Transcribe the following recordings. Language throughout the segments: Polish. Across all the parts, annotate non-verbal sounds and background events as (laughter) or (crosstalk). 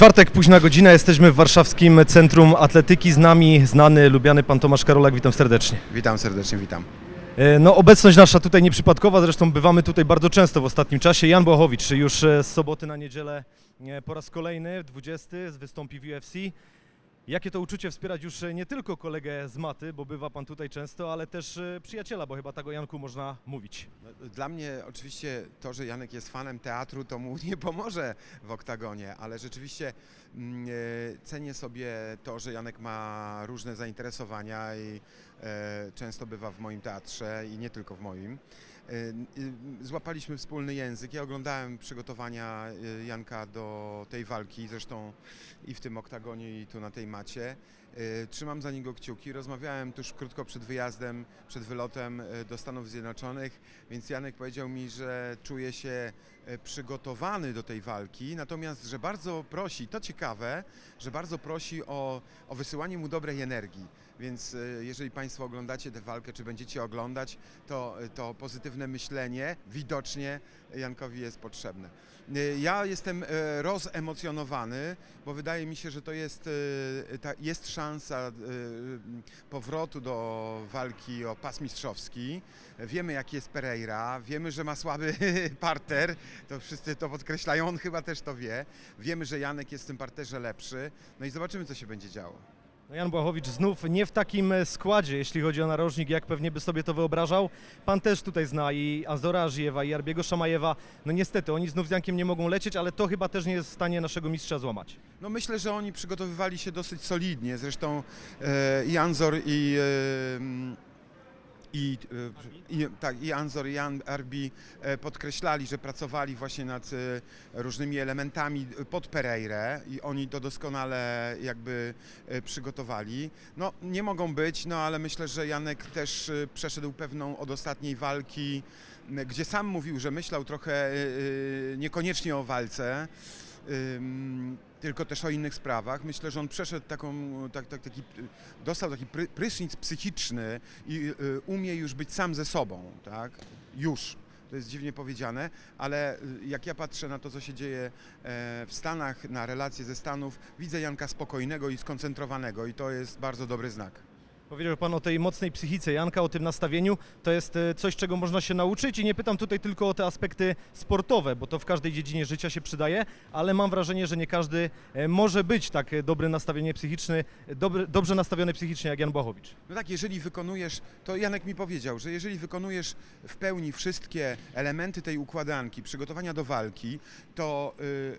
Czwartek, późna godzina, jesteśmy w warszawskim Centrum Atletyki. Z nami znany, lubiany pan Tomasz Karolak, witam serdecznie. Witam serdecznie, witam. E, No, obecność nasza tutaj nieprzypadkowa, zresztą bywamy tutaj bardzo często w ostatnim czasie. Jan Błachowicz już e, z soboty na niedzielę e, po raz kolejny, 20, wystąpi w UFC. Jakie to uczucie wspierać już e, nie tylko kolegę z maty, bo bywa pan tutaj często, ale też e, przyjaciela, bo chyba tak o Janku można mówić. No, Dla mnie oczywiście to, że Janek jest fanem teatru, to mu (laughs) nie pomoże w oktagonie, ale rzeczywiście mm, e, cenię sobie to, że Janek ma różne zainteresowania i często bywa w moim teatrze i nie tylko w moim. E, y, Złapaliśmy wspólny język. Ja oglądałem przygotowania e, Janka do tej walki, zresztą i w tym oktagonie, i tu na tej macie. Trzymam za niego kciuki. Rozmawiałem tuż krótko przed wyjazdem, przed wylotem do Stanów Zjednoczonych, więc Janek powiedział mi, że czuje się przygotowany do tej walki, natomiast, że bardzo prosi, to ciekawe, że bardzo prosi o, o wysyłanie mu dobrej energii. Więc jeżeli Państwo oglądacie tę walkę, czy będziecie oglądać, to, to pozytywne myślenie widocznie Jankowi jest potrzebne. E, Ja jestem e, rozemocjonowany, bo wydaje mi się, że to jest, e, jest szansa powrotu do walki o pas mistrzowski. Wiemy, jaki jest Pereira, wiemy, że ma słaby (laughs) parter, to wszyscy to podkreślają, on chyba też to wie. Wiemy, że Janek jest w tym parterze lepszy, no i zobaczymy, co się będzie działo. No Jan Błachowicz znów nie w takim e, składzie, jeśli chodzi o narożnik, jak pewnie by sobie to wyobrażał. Pan też tutaj zna i Azora Ażijewa, i Arbiego Szamajewa. No niestety, oni znów z Jankiem nie mogą lecieć, ale to chyba też nie jest w stanie naszego mistrza złamać. No myślę, że oni przygotowywali się dosyć solidnie. Zresztą e, i Anzor i, e, i, e, i, tak, i Anzor i Arbi e, podkreślali, że pracowali właśnie nad e, różnymi elementami pod Pereirę i oni to doskonale jakby przygotowali. No nie mogą być, no ale myślę, że Janek też przeszedł pewną od ostatniej walki, gdzie sam mówił, że myślał trochę niekoniecznie o walce. Tylko też o innych sprawach. Myślę, że on przeszedł taką, tak, tak, taki, dostał taki pry, prysznic psychiczny i y, umie już być sam ze sobą, tak? Już. To jest dziwnie powiedziane, ale y, jak ja patrzę na to, co się dzieje e, w Stanach, na relacje ze Stanów, widzę Janka spokojnego i skoncentrowanego i to jest bardzo dobry znak. Powiedział Pan o tej mocnej psychice Janka, o tym nastawieniu. To jest e, coś, czego można się nauczyć i nie pytam tutaj tylko o te aspekty sportowe, bo to w każdej dziedzinie życia się przydaje, ale mam wrażenie, że nie każdy e, może być tak e, dobry nastawienie psychiczny, dobrze nastawiony psychicznie jak Jan Błachowicz. No tak, jeżeli wykonujesz, to Janek mi powiedział, że jeżeli wykonujesz w pełni wszystkie elementy tej układanki, przygotowania do walki, to, y,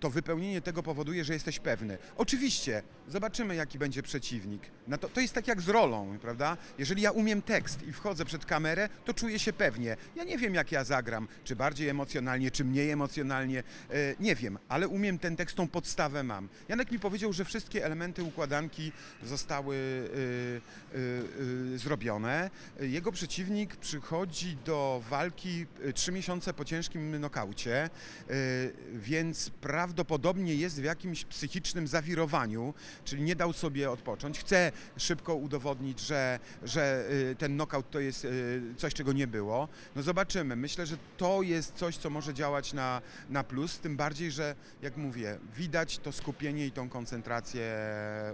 to wypełnienie tego powoduje, że jesteś pewny. Oczywiście, zobaczymy jaki będzie przeciwnik. No to, to jest tak jak z rolą, prawda? Jeżeli ja umiem tekst i wchodzę przed kamerę, to czuję się pewnie. Ja nie wiem jak ja zagram, czy bardziej emocjonalnie, czy mniej emocjonalnie, y, nie wiem, ale umiem ten tekst, tą podstawę mam. Janek mi powiedział, że wszystkie elementy układanki zostały y, y, y, zrobione. Jego przeciwnik przychodzi do walki y, trzy miesiące po ciężkim nokaucie, y, więc prawdopodobnie jest w jakimś psychicznym zawirowaniu, czyli nie dał sobie odpocząć. Chce szybko udowodnić, że, że y, ten nokaut to jest y, coś, czego nie było. No zobaczymy. Myślę, że to jest coś, co może działać na, na plus, tym bardziej, że jak mówię, widać to skupienie i tą koncentrację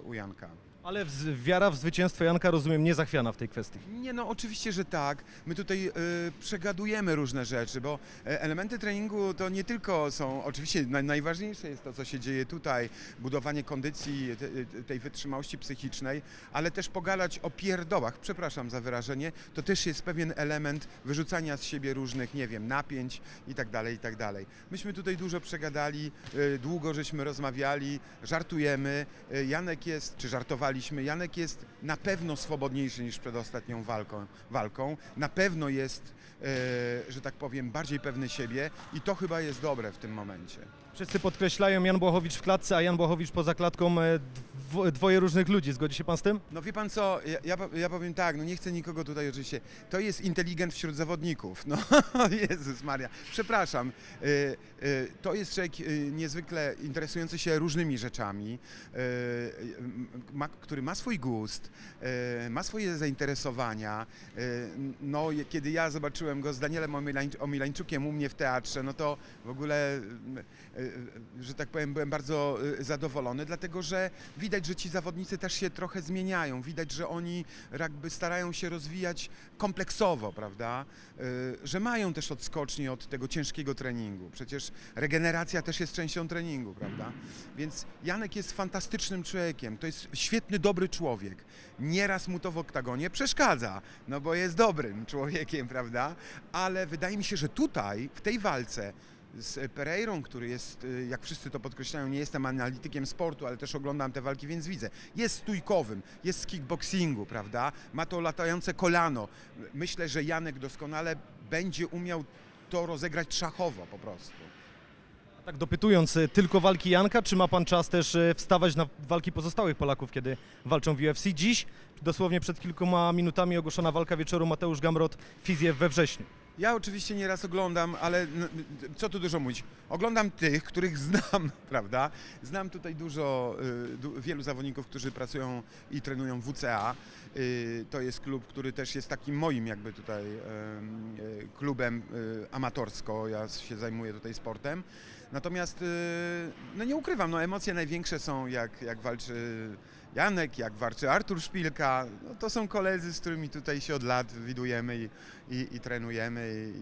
u Janka. Ale w, wiara w zwycięstwo Janka, rozumiem, nie zachwiana w tej kwestii. Nie, no oczywiście, że tak. My tutaj y, przegadujemy różne rzeczy, bo e, elementy treningu to nie tylko są, oczywiście naj, najważniejsze jest to, co się dzieje tutaj, budowanie kondycji, te, tej wytrzymałości psychicznej, ale też pogadać o pierdołach, przepraszam za wyrażenie, to też jest pewien element wyrzucania z siebie różnych, nie wiem, napięć i tak dalej, i tak dalej. Myśmy tutaj dużo przegadali, y, długo żeśmy rozmawiali, żartujemy. Y, Janek jest, czy żartowaliśmy, Janek jest na pewno swobodniejszy niż przed ostatnią walką. walką. Na pewno jest, e, że tak powiem, bardziej pewny siebie i to chyba jest dobre w tym momencie. Wszyscy podkreślają Jan Błachowicz w klatce, a Jan Błachowicz poza klatką e, dwo, dwoje różnych ludzi. Zgodzi się Pan z tym? No wie pan co, ja, ja, po- ja powiem tak, no nie chcę nikogo tutaj oczywiście, to jest inteligent wśród zawodników, no (laughs) Jezus Maria, przepraszam, y, y, to jest człowiek y, niezwykle interesujący się różnymi rzeczami, y, y, ma który ma swój gust, e, ma swoje zainteresowania. E, No, kiedy ja zobaczyłem go z Danielem Omilań- Omilańczukiem u mnie w teatrze, no to w ogóle, e, że tak powiem, byłem bardzo zadowolony, dlatego że widać, że ci zawodnicy też się trochę zmieniają. Widać, że oni jakby starają się rozwijać kompleksowo, prawda? Że mają też odskoczni od tego ciężkiego treningu. Przecież regeneracja też jest częścią treningu, prawda? Więc Janek jest fantastycznym człowiekiem. To jest świetny, dobry człowiek. Nieraz mu to w oktagonie przeszkadza, no bo jest dobrym człowiekiem, prawda? Ale wydaje mi się, że tutaj, w tej walce z Pereirą, który jest, y, jak wszyscy to podkreślają, nie jestem analitykiem sportu, ale też oglądam te walki, więc widzę. Jest stójkowym, jest z kickboxingu, prawda? Ma to latające kolano. Myślę, że Janek doskonale będzie umiał to rozegrać szachowo po prostu. Tak dopytując, e, tylko walki Janka, czy ma pan czas też e, wstawać na walki pozostałych Polaków, kiedy walczą w UFC? Dziś, dosłownie przed kilkoma minutami ogłoszona walka wieczoru Mateusz Gamrot, Fizjew we wrześniu. Ja oczywiście nieraz oglądam, ale co tu dużo mówić? Oglądam tych, których znam, (laughs) prawda? Znam tutaj dużo, y, wielu zawodników, którzy pracują i trenują w WCA. Y, To jest klub, który też jest takim moim jakby tutaj em, y, klubem y, amatorsko. Ja się zajmuję tutaj sportem. Natomiast y, no nie ukrywam, no emocje największe są jak, jak walczy Janek, jak walczy Artur Szpilka. No to są koledzy, z którymi tutaj się od lat widujemy i, i, i trenujemy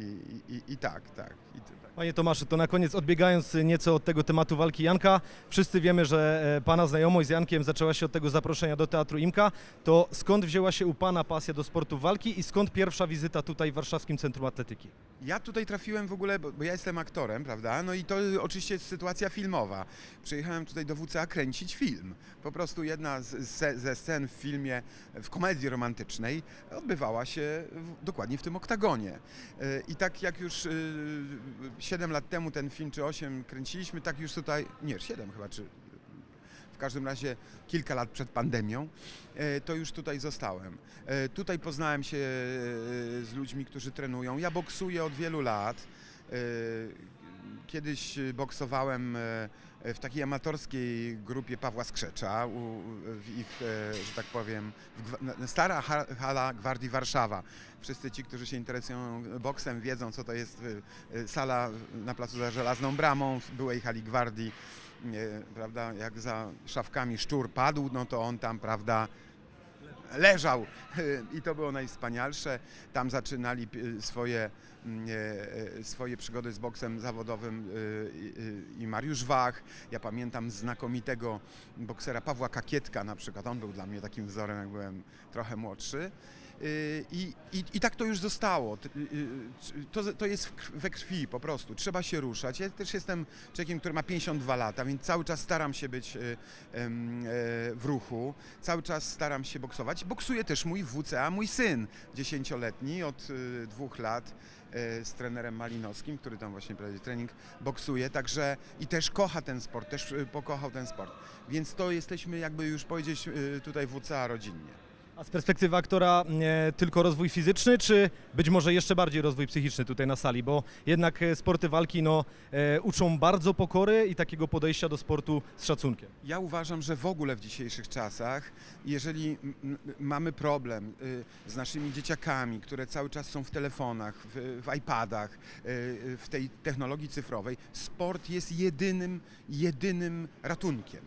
i, i, tak, tak. Tutaj. Panie Tomaszu, to na koniec odbiegając nieco od tego tematu walki Janka, wszyscy wiemy, że e, Pana znajomość z Jankiem zaczęła się od tego zaproszenia do Teatru Imka, to skąd wzięła się u Pana pasja do sportu walki i skąd pierwsza wizyta tutaj w Warszawskim Centrum Atletyki? Ja tutaj trafiłem w ogóle, bo, ja jestem aktorem, prawda? No i to oczywiście jest sytuacja filmowa. Przyjechałem tutaj do WCA kręcić film. Po prostu jedna z, ze, ze scen w filmie, w komedii romantycznej odbywała się w, dokładnie w tym oktagonie. E, I tak jak już 7 lat temu ten film, czy 8 kręciliśmy, tak już tutaj, nie, 7 chyba, czy w każdym razie kilka lat przed pandemią, e, to już tutaj zostałem. E, Tutaj poznałem się e, z ludźmi, którzy trenują. Ja boksuję od wielu lat. Kiedyś boksowałem e, w takiej amatorskiej grupie Pawła Skrzecza, w ich, e, że tak powiem, stara ha- hala Gwardii Warszawa. Wszyscy ci, którzy się interesują boksem, wiedzą, co to jest e, sala na placu za Żelazną Bramą, w byłej hali Gwardii prawda, jak za szafkami szczur padł, no to on tam, prawda, leżał i to było najwspanialsze. Tam zaczynali swoje, swoje przygody z boksem zawodowym e, i- Mariusz Wach. Ja pamiętam znakomitego boksera Pawła Kakietka na przykład. On był dla mnie takim wzorem, jak byłem trochę młodszy. I, i, I tak to już zostało. To, to jest we krwi po prostu. Trzeba się ruszać. Ja też jestem człowiekiem, który ma 52 lata, więc cały czas staram się być e, w ruchu. Cały czas staram się boksować. Boksuje też mój WCA, mój syn dziesięcioletni od dwóch lat e, z trenerem Malinowskim, który tam właśnie prowadzi trening, boksuje, także i też kocha ten sport, też y, pokochał ten sport. Więc to jesteśmy jakby już powiedzieć y, tutaj WCA rodzinnie. A z perspektywy aktora e, tylko rozwój fizyczny, czy być może jeszcze bardziej rozwój psychiczny tutaj na sali? Bo jednak e, sporty walki no, e, uczą bardzo pokory i takiego podejścia do sportu z szacunkiem. Ja uważam, że w ogóle w dzisiejszych czasach, jeżeli mamy problem y, z naszymi dzieciakami, które cały czas są w telefonach, w, w iPadach, y, y, w tej technologii cyfrowej, sport jest jedynym, jedynym ratunkiem.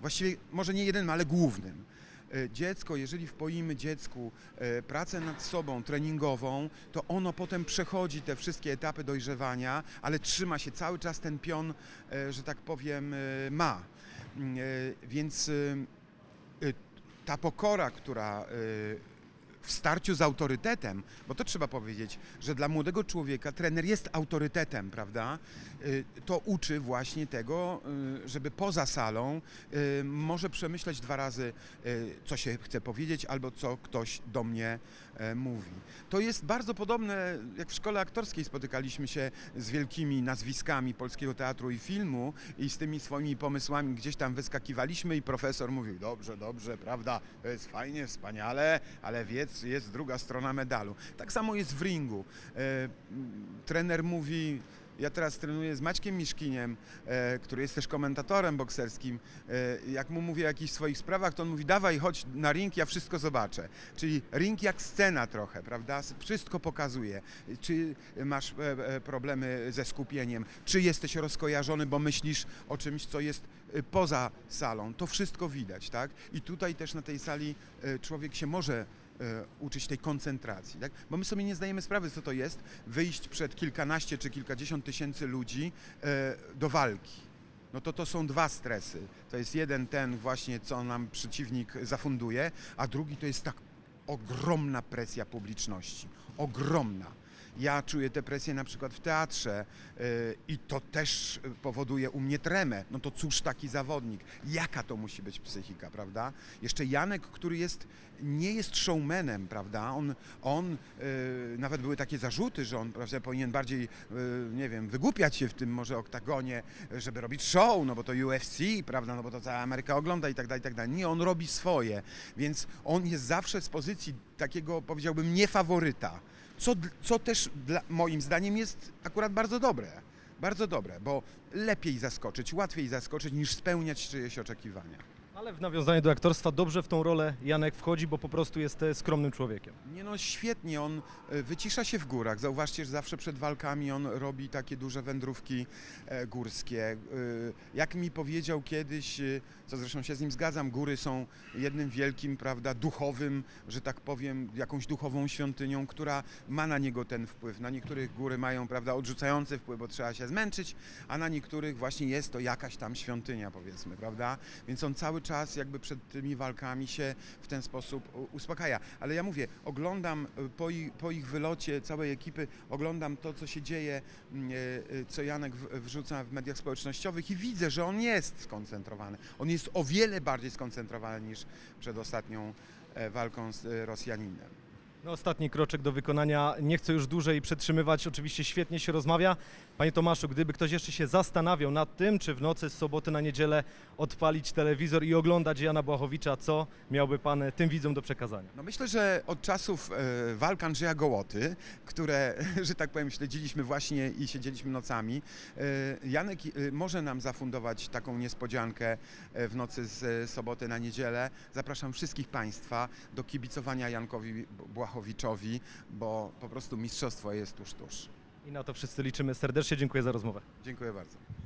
Właściwie może nie jedynym, ale głównym. Y, Dziecko, jeżeli wpoimy dziecku y, pracę nad sobą treningową, to ono potem przechodzi te wszystkie etapy dojrzewania, ale trzyma się cały czas ten pion, y, że tak powiem, ma. Mm, e, Więc ta pokora, która w starciu z autorytetem, bo to trzeba powiedzieć, że dla młodego człowieka trener jest autorytetem, prawda? Y, To uczy właśnie tego, y, żeby poza salą y, może przemyśleć dwa razy, co się chce powiedzieć, albo co ktoś do mnie e, mówi. To jest bardzo podobne, jak w szkole aktorskiej spotykaliśmy się z wielkimi nazwiskami polskiego teatru i filmu i z tymi swoimi pomysłami gdzieś tam wyskakiwaliśmy i profesor mówił, dobrze, dobrze, prawda, to jest fajnie, wspaniale, ale wiedz, jest druga strona medalu. Tak samo jest w ringu. E, trener mówi, Ja teraz trenuję z Maćkiem Miszkiniem, e, który jest też komentatorem bokserskim. E, jak mu mówię o jakichś swoich sprawach, to on mówi dawaj, chodź na ring, ja wszystko zobaczę. Czyli ring jak scena trochę, prawda? Wszystko pokazuje. Czy masz problemy ze skupieniem, czy jesteś rozkojarzony, bo myślisz o czymś, co jest poza salą. To wszystko widać, tak? I tutaj też na tej sali człowiek się może uczyć tej koncentracji, tak? Bo my sobie nie zdajemy sprawy, co to jest wyjść przed kilkanaście czy kilkadziesiąt tysięcy ludzi e, do walki. No to to są dwa stresy. To jest jeden ten właśnie, co nam przeciwnik zafunduje, a drugi to jest tak ogromna presja publiczności. Ogromna. Ja czuję tę presję na przykład w teatrze yy, i to też powoduje u mnie tremę. No to cóż taki zawodnik? Jaka to musi być psychika, prawda? Jeszcze Janek, który jest, nie jest showmanem, prawda? On, on yy, nawet były takie zarzuty, że on prawda, powinien bardziej, yy, nie wiem, wygłupiać się w tym może oktagonie, żeby robić show, no bo to UFC, prawda? No bo to cała Ameryka ogląda i tak dalej, i tak dalej. Nie, on robi swoje, więc on jest zawsze z pozycji takiego, powiedziałbym, niefaworyta co, co też dla, moim zdaniem jest akurat bardzo dobre. Bardzo dobre, bo lepiej zaskoczyć, łatwiej zaskoczyć niż spełniać czyjeś oczekiwania. Ale w nawiązaniu do aktorstwa dobrze w tą rolę Janek wchodzi, bo po prostu jest e, skromnym człowiekiem. Nie no, świetnie, on e, wycisza się w górach. Zauważcie, że zawsze przed walkami on robi takie duże wędrówki e, górskie. Jak mi powiedział kiedyś, co zresztą się z nim zgadzam, góry są jednym wielkim, prawda, duchowym, że tak powiem, jakąś duchową świątynią, która ma na niego ten wpływ. Na niektórych góry mają, prawda, odrzucający wpływ, bo trzeba się zmęczyć, a na niektórych właśnie jest to jakaś tam świątynia, powiedzmy, prawda? Więc on cały czas jakby przed tymi walkami się w ten sposób uspokaja. Ale ja mówię, oglądam y, po ich, po ich wylocie całej ekipy, oglądam to, co się dzieje, mm, y, y, co Janek wrzuca w mediach społecznościowych i widzę, że on jest skoncentrowany. On jest o wiele bardziej skoncentrowany niż przed ostatnią e, walką z e, Rosjaninem. No, ostatni kroczek do wykonania. Nie chcę już dłużej przetrzymywać. Oczywiście świetnie się rozmawia. Panie Tomaszu, gdyby ktoś jeszcze się zastanawiał nad tym, czy w nocy z soboty na niedzielę odpalić telewizor i oglądać Jana Błachowicza, co miałby Pan tym widzom do przekazania? No myślę, że od czasów e, walk Andrzeja Gołoty, które, (laughs) że tak powiem, śledziliśmy właśnie i siedzieliśmy nocami, e, Janek e, może nam zafundować taką niespodziankę e, w nocy z soboty na niedzielę. Zapraszam wszystkich Państwa do kibicowania Jankowi Błachowiczowi, bo po prostu mistrzostwo jest tuż, tuż. I na to wszyscy liczymy. Serdecznie dziękuję za rozmowę. Dziękuję bardzo.